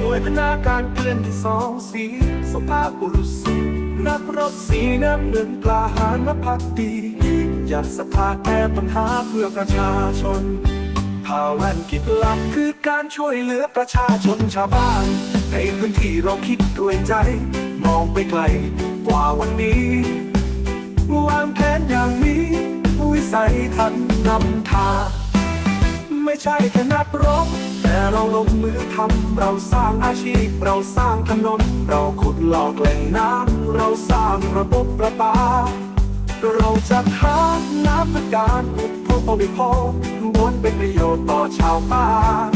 หน่วยพนาการเกลื่อนที่สองสีสภาพบุรุษสุนักรบสีน้ำเงินกลาหาญและพักดี อยากสภาแก้ปัญหาเพื่อประชาชนภาวะกิจหลักคือการช่วยเหลือประชาชนชาวบ้าน ในพื้นที่เราคิดด้วยใจ มองไปไกลกว่าวันนี้วางแผนอย่างนี้วิสัยทันนำทาง ใช่แค่นักรบ แต่เราลงมือทำเราสร้างอาชีพ เราสร้างถนน เราขุดหลอกแหล่งน้ำเราสร้างระบบประปา เราจัดหาน้ำเพื่อการอุปโภคบริโภคล้วนเป็นประโยชน์ต่อชาวบ้าน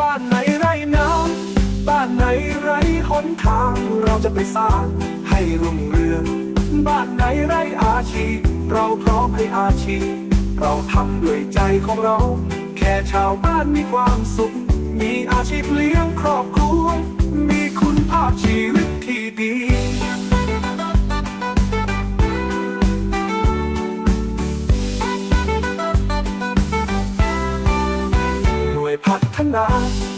บ้านไหนไร้น้ำบ้านไหนไร้หนทาง เราจะไปสร้างให้รุ่งเรืองบ้านไหนไร้อาชีพ เราพร้อมให้อาชีพ เราทำด้วยใจของเรา ชาวบ้านมีความสุข มีอาชีพเลี้ยงครอบครัว มีคุณภาพชีวิตที่ดีหน่วยพัฒนา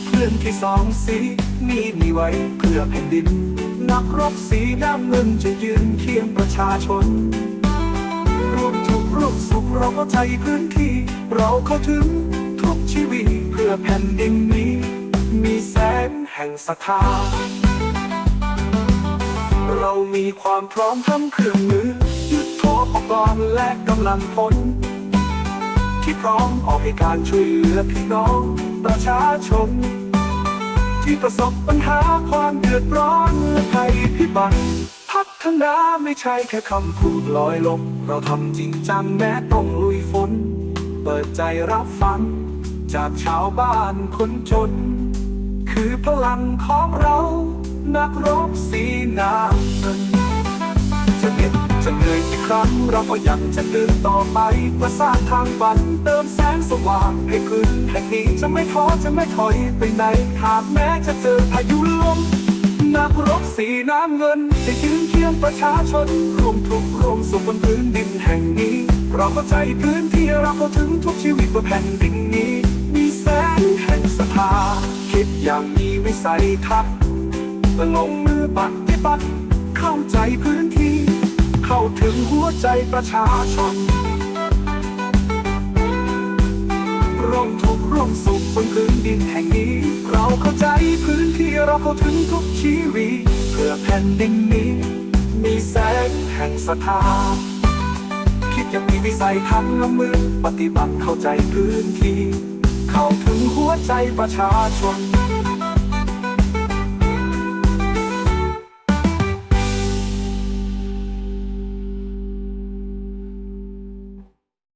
เคลื่อนที่สองสีนี่มีไว้เพื่อแผ่นดิน นักรบสีน้ำเงินจะยืนเคียงประชาชนร่วมทุกร่วมสุขเราเข้าใจพื้นที่ เราเข้าถึง ชีวิตเพื่อแผ่นดินนี้ มีแสงแห่งศรัทธา เรามีความพร้อมทั้งเครื่องมือยุทโธปกรณ์และกำลังพลที่พร้อมออกให้การช่วยเหลือพี่น้องประชาชน ที่ประสบปัญหาความเดือดร้อนและภัยพิบัติพัฒนาไม่ใช่แค่คำพูดลอยลมเราทำจริงจังแม้ต้องลุยฝน เปิดใจรับฟัง จากชาวบ้านคนจน คือพลังของเรา นักรบสีน้ำเงินจะเหน็ดจะเหนื่อยกี่ครั้งเราก็ยังจะเดินต่อไปเพื่อสร้างทางฝันเติมแสงสว่างให้พื้นแห่งนี้จะไม่ท้อจะไม่ถอยไปไหนหากแม้จะเจอพายุลมนักรบสีน้ำเงินจะยืนเคียงประชาชนร่วมทุกร่วมสุขบนพื้นดินแห่งนี้ เราเข้าใจพื้นที่เราเข้าถึงทุกชีวิตบนแผ่นดินนี้ คิดอย่างมีวิสัยทัศน์ลงมือปฏิบัติเข้าใจพื้นที่ เข้าถึงหัวใจประชาชนร่วมทุกข์ร่วมสุขบนพื้นดินแห่งนี้ เราเข้าใจพื้นที่เราเข้าถึงทุกชีวิตเพื่อแผ่นดินนี้ มีแสงแห่งศรัทธาคิดยังมีวิสัยทัศน์ละมือปฏิบัติเข้าใจพื้นที่ เข้าถึงหัวใจประชาชน